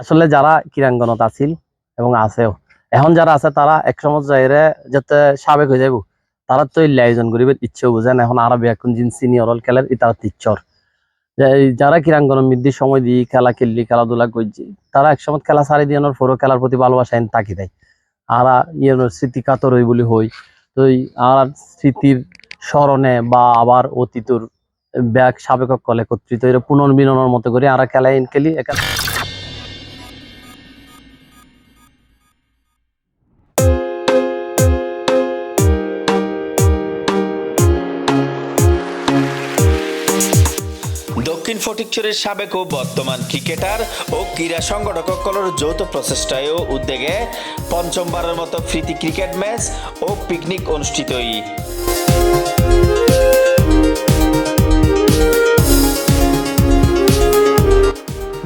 আসলে যারা ক্রীড়াঙ্গনত আছিল এবং আছেও, এখন যারা আছে তারা এক সময় যাইরে যাতে সাবেক হয়ে যাইব, তারা তো এই আয়োজন করিবার ইচ্ছেও বুঝেন, এখন আরবি, এখন যিন সিনিয়র হল খেলার তারা টিচার যারা ক্রীড়াঙ্গনের মধ্যে সময় দিয়ে খেলা খেললি, খেলাধুলা করছি, তারা এক সময় খেলা সারি দিয়ে পরও খেলার প্রতি ভালোবাসা তাকি দেয়। আর ইয়ে স্মৃতি কাতর হই বলি হই, তো আর স্মৃতির স্মরণে বা আবার অতীতর ব্যাগ সাবেক কলে একত্রিত এর পুনর্মিলনের মতো করে আর খেলা এন খেলি, একা দক্ষিণ ফটিকছড়ির সাবেক ও বর্তমান ক্রিকেটার ও ক্রীড়া সংগঠক সকলের যৌথ প্রচেষ্টায় ও উদ্যোগে পঞ্চমবারের মতো প্রীতি ক্রিকেট ম্যাচ ও পিকনিক অনুষ্ঠিত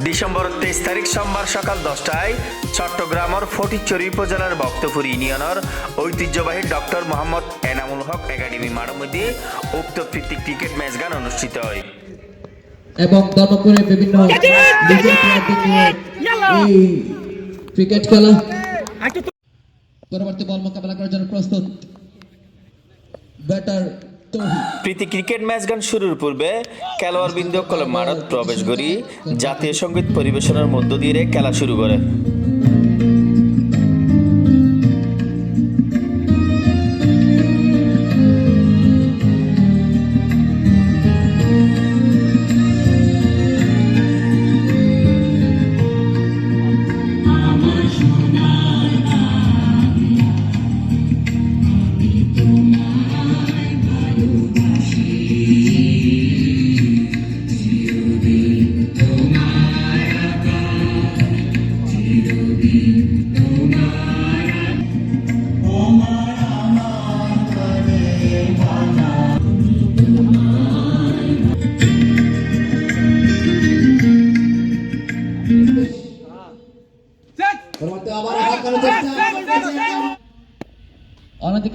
ডিসেম্বর তেইশ তারিখ সোমবার সকাল দশটায় চট্টগ্রামের ফটিকচুরি উপজেলার ভক্তপুর ইউনিয়নের ঐতিহ্যবাহী ডক্টর মোহাম্মদ এনামুল হক একাডেমি মাঠের উক্ত প্রীতি ক্রিকেট ম্যাচ গান অনুষ্ঠিত হয়। এবং ধর্মপুরে বিভিন্ন এই ক্রিকেট খেলা পরবর্তী বল মোকাবেলা করার জন্য প্রস্তুত ব্যাটার প্রীতি ক্রিকেট ম্যাচ গান শুরুর পূর্বে খেলোয়াড় বিন্দু কলম মারত প্রবেশ করি জাতীয় সংগীত পরিবেশনের মধ্য দিয়ে খেলা শুরু করে।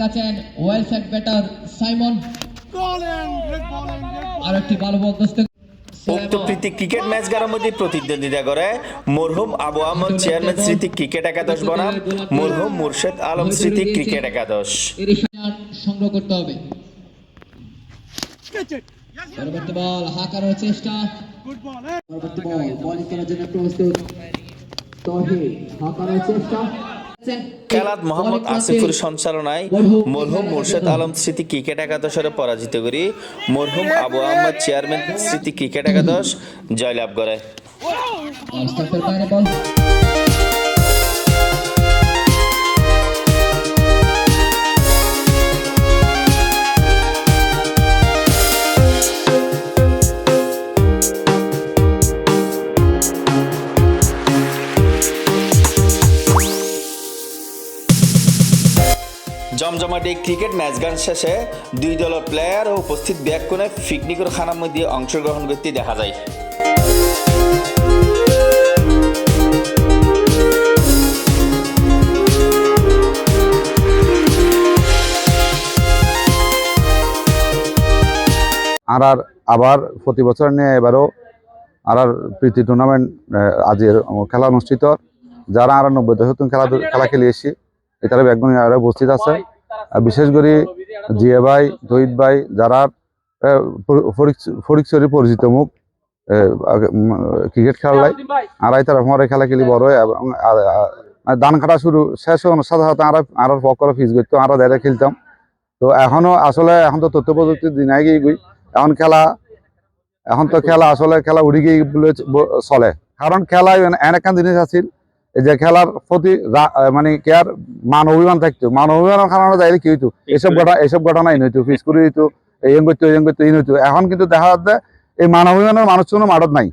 আছেন ওয়েল সেট ব্যাটার সাইমন আর একটি ভালো বল দোস্ত। উক্ত প্রীতি ক্রিকেট ম্যাচ গানের মধ্যে প্রতিদ্বন্দ্বিতা করে মরহুম আবু আহমদ চেয়ারম্যান স্মৃতি ক্রিকেট একাদশ বনাম মরহুম মুর্শেদ আলম স্মৃতি ক্রিকেট একাদশ। সংগ্রহ করতে হবে। পরবর্তী বল হাঁকানোর চেষ্টা। পরবর্তী বল বলিং করার জন্য প্রস্তুত। তহিদ হাঁকানোর চেষ্টা। খেলাত মোহাম্মদ আসিফুর সঞ্চালনায় মরহুম মুর্শেদ আলম স্মৃতি ক্রিকেট একাদশের পরাজিত করি। মরহুম আবু আহমদ চেয়ারম্যান স্মৃতি ক্রিকেট একাদশ জয়লাভ করে। জমজমাট ক্রিকেট ম্যাচ গান শেষে দুই দলের প্লেয়ার ও উপস্থিত ব্যাগ কোণে পিকনিকের খানার মধ্যে অংশগ্রহণ করতে দেখা যায়। আর আর আবার প্রতি বছর নিয়ে এবারও আর আর প্রীতি টুর্নামেন্ট আজের খেলা অনুষ্ঠিত। যারা আর নব্বই দশক খেলা খেলা খেলে এসেছি এটারা ব্যাগগুণ আরও উপস্থিত আছে। বিশেষ করে জিয়া ভাই তহিদ ভাই, যারা ফরিকচুরি পরিচিত মুখ ক্রিকেট খেলায় আর তারা আমার খেলা খেলি বড় এবং আর ধান কাটা শুরু, শেষ সাথে সাথে আর আর পক ফিস করতো আমরা দেড়ে খেলতাম। তো এখনও আসলে, এখন তো তথ্য প্রযুক্তির দিন আগে গই এখন খেলা, এখন তো খেলা আসলে খেলা উড়ি গিয়ে চলে। কারণ খেলা এন জিনিস আছিল যে খেলার প্রতি মানে কি আর মান অভিমান থাকতো। মান অভিমানের কারণে যাইলে কি হইতো? এসব ঘটনা এসব ঘটনা ইন হইতো ফিস করে হইতো এই করতো এম করতো ইন হইতো এখন কিন্তু দেখা যাচ্ছে এই মান অভিমানের মানুষ কোনো মাঠত নাই।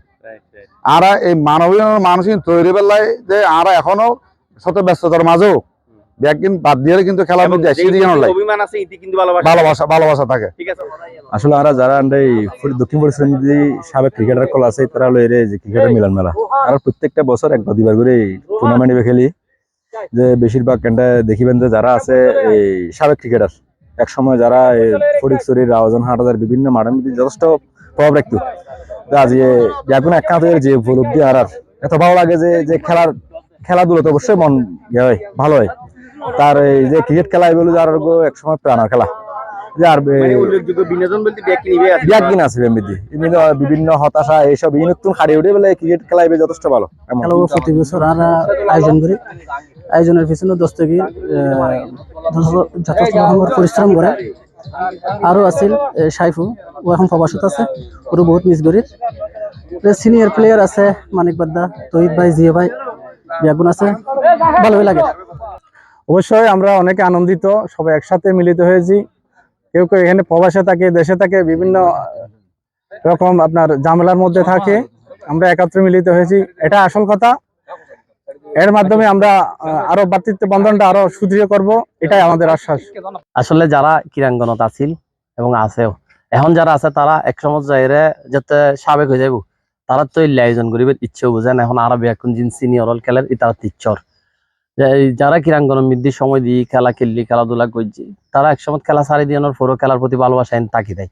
আর এই মান অভিমানের মানুষ তৈরি বেলায় যে আর এখনও শত ব্যস্ততার মাঝেও ব্যাগিন বাদ দিয়ে কিন্তু খেলার মধ্যে এসে দিয়ে নয় অভিমান আছে ইতি কিন্তু ভালোবাসা। ভালোবাসা ভালোবাসা থাকে। ঠিক আছে আসলে আমরা যারা আমরা দক্ষিণ পরিশ্রম যদি সাবেক ক্রিকেটার কল আছে তারা হলো এর যে ক্রিকেটের মিলন মেলা। আর প্রত্যেকটা বছর একবার দুইবার করে টুর্নামেন্ট খেলি। যে বেশিরভাগ দেখিবেন যে যারা আছে এই সাবেক ক্রিকেটার এক সময় যারা ফটিকছড়ি রাওয়াজন হাটাদার বিভিন্ন মাঠের মধ্যে যথেষ্ট প্রভাব রাখতো। আজ এখন একান্তের যে উপলব্ধি আর আর এত ভালো লাগে যে যে খেলার খেলাধুলো তো অবশ্যই মন ইয়ে হয় ভালো হয়। তার এই যে ক্রিকেট খেলা এগুলো যার এক সময় প্রাণার খেলা। যে আর উল্লেখযোগ্য বিনোদন বলতে ব্যাগ নিবে বিয়াক দিন আছে এমনিতে বিভিন্ন বিভিন্ন হতাশা এইসব এই নতুন হারিয়ে উঠে বলে ক্রিকেট খেলা এবার যথেষ্ট ভালো। প্রতি বছর আমরা আয়োজন করি। আয়োজনের পিছনে দস্তগীর যথেষ্ট পরিশ্রম করে। আরও আছিল সাইফু। ও এখন প্রবাসত আছে। ওরও বহুত মিস করি। সিনিয়র প্লেয়ার আছে মানিক বাদ্দা তহিদ ভাই জিয়া ভাই বিয়াগুন আছে। ভালোই লাগে। অবশ্যই আমরা অনেকে আনন্দিত, সবাই একসাথে মিলিত হয়েছি। কেউ কেউ এখানে প্রবাসে থাকে, দেশে থাকে, বিভিন্ন রকম আপনার ঝামেলার মধ্যে থাকে। আমরা একত্রে মিলিত হয়েছি। এটা আসল কথা। এর মাধ্যমে আমরা আরও ভাতৃত্ব বন্ধনটা আরও সুদৃঢ় করব, এটাই আমাদের আশ্বাস। আসলে যারা ক্রীড়াঙ্গনত আছিল এবং আছেও, এখন যারা আছে তারা এক সময় যাইরে যাতে সাবেক হয়ে যাইব, তারা তো এই আয়োজন করিবে ইচ্ছেও বুঝেন এখন আরবি এখন জিন সিনিয়র খেলার তারা তিচ্ছর। যারা ক্রীড়াঙ্গনের মধ্যে সময় দিয়ে খেলা খেললি, খেলাধুলা করছি, তারা এক সময় খেলা সারি দিয়ে পরও খেলার প্রতি ভালোবাসা এন তাকি দেয়।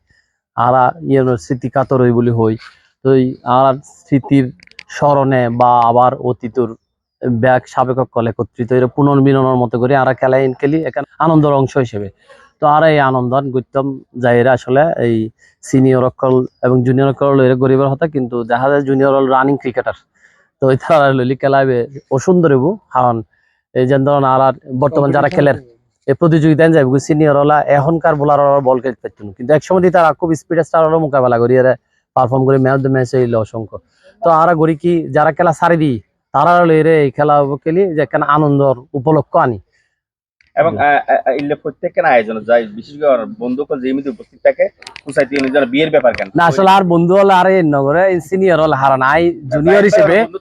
আর ইয়ে স্মৃতি কাতর হই বলি হই। তো আর স্মৃতির স্মরণে বা আবার অতীতর ব্যাগ সাবেক কলে একত্রিত এর পুনর্মিলনের মতো করে আর খেলা খেলি, এখানে আনন্দের অংশ হিসেবে। তো আর এই আনন্দ গৌতম যাইরা আসলে এই সিনিয়র অকল এবং জুনিয়র অকল লইরে গরিবের হতা, কিন্তু দেখা যায় জুনিয়র হল রানিং ক্রিকেটার তো তারা লইলি খেলাবে অসুন্দর হব কারণ এই ধরুন আর আর বর্তমান যারা খেলের এই প্রতিযোগিতায় যাবে সিনিয়র হলা এখনকার বোলার বল খেলতে পারতো না। কিন্তু একসময় দিয়ে তারা খুব স্পিড স্টার হলো মোকাবেলা করি এরা পারফর্ম করে ম্যাচ দ্য ম্যাচ হইল অসংখ্য। তো আর গড়ি কি যারা খেলা সারি দিই তারা এই খেলা খেলি যে কেন আনন্দর উপলক্ষ আনি। এবং ইল্লে প্রত্যেকের আয়োজন যায় বিশেষ করে বন্ধুকল যে মিতে উপস্থিত থাকে সোসাইটি অনুযায়ী বিয়ের ব্যাপার কেন? না আসলে আর বন্ধু হলে আর এই নগরে সিনিয়র হলে হারান আই জুনিয়র হিসেবে। বন্ধু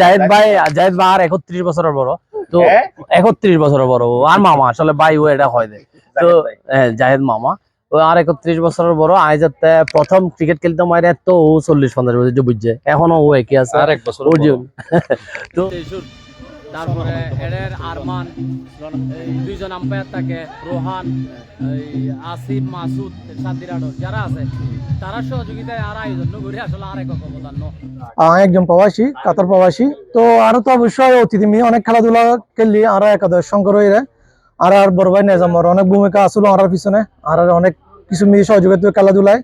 জায়েদ ভাই জায়েদ ভাই আর একত্রিশ বছরের বড়। তো হ্যাঁ? একত্রিশ বছরের বড় আর মামা আসলে ভাই ও এটা হয় দেয় তো হ্যাঁ, জাহেদ মামা। ও আর একত্রিশ বছরের বড়। আই যাতে প্রথম ক্রিকেট খেলতে মারে তো ও চল্লিশ পঞ্চাশ বছর যে বুঝছে। এখনও ও একই আছে। আর এক বছর তো তারপরে এদের আরমান দুইজন আম্পায়ার থাকে, রোহান, এই আসিফ, মাসুদ সাদির আডর যারা আছে, তারা সহযোগিতায় আর আয়োজন করে আসলে আর এক অবদান একজন প্রবাসী, কাতার প্রবাসী। তো আরও তো অবশ্যই অতিথি মিলে অনেক খেলাধুলা খেললি, আর একাদশ শঙ্কর হইরে আর আর বড় ভাই নেজামর অনেক ভূমিকা আসলো আর পিছনে। আর আর অনেক কিছু মিলে সহযোগিতা খেলাধুলায়।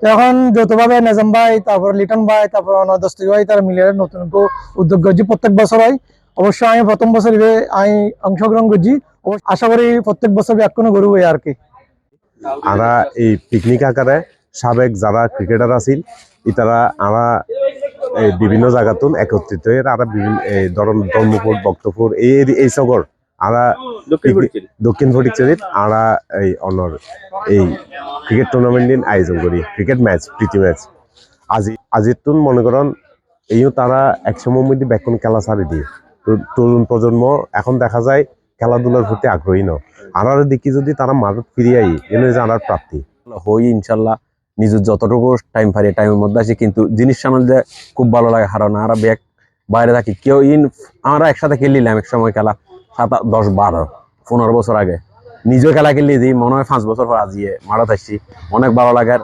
তো এখন যৌথভাবে নেজাম ভাই, তারপর লিটন ভাই, তারপর অনার দস্তি ভাই, তারা মিলে নতুন উদ্যোগ করছি প্রত্যেক বছর হয় অবশ্যই আমি প্রথম বছর আমি অংশগ্রহণ করছি। আশা করি প্রত্যেক বছর এখনও গরু হই আর কি। আমরা এই পিকনিক আকারে সাবেক যারা ক্রিকেটার আছিল ইতারা আমরা এই বিভিন্ন জায়গাতুন একত্রিত হয়ে আমরা বিভিন্ন এই ধরুন ধর্মপুর বক্তপুর এই এই সগর আমরা দক্ষিণ ফটিকচারিত আমরা এই অনর এই ক্রিকেট টুর্নামেন্ট দিন আয়োজন করি ক্রিকেট ম্যাচ প্রীতি ম্যাচ আজি আজির তুন মনে করেন এইও তারা একসময় মধ্যে বেকন খেলা ছাড়ি দিয়ে। তরুণ প্রজন্ম, এখন দেখা যায় খেলাধুলার প্রতি আগ্রহী ন। আর দেখি যদি তারা মাঠত ফিরে আই এনে যে আমার প্রাপ্তি। হই ইনশাল্লাহ নিজের যতটুকু টাইম পারি টাইমের মধ্যে আসি, কিন্তু জিনিস সামনে যে খুব ভালো লাগে হারানো আর ব্যাগ বাইরে থাকি। কেউ ইন, আমরা একসাথে খেলিলাম এক সময় খেলা, সাত দশ, বারো, পনেরো বছর আগে। নিজেও খেলা খেললি দিই মনে হয় পাঁচ বছর পর আজিয়ে মারাত আসছি অনেক ভালো লাগার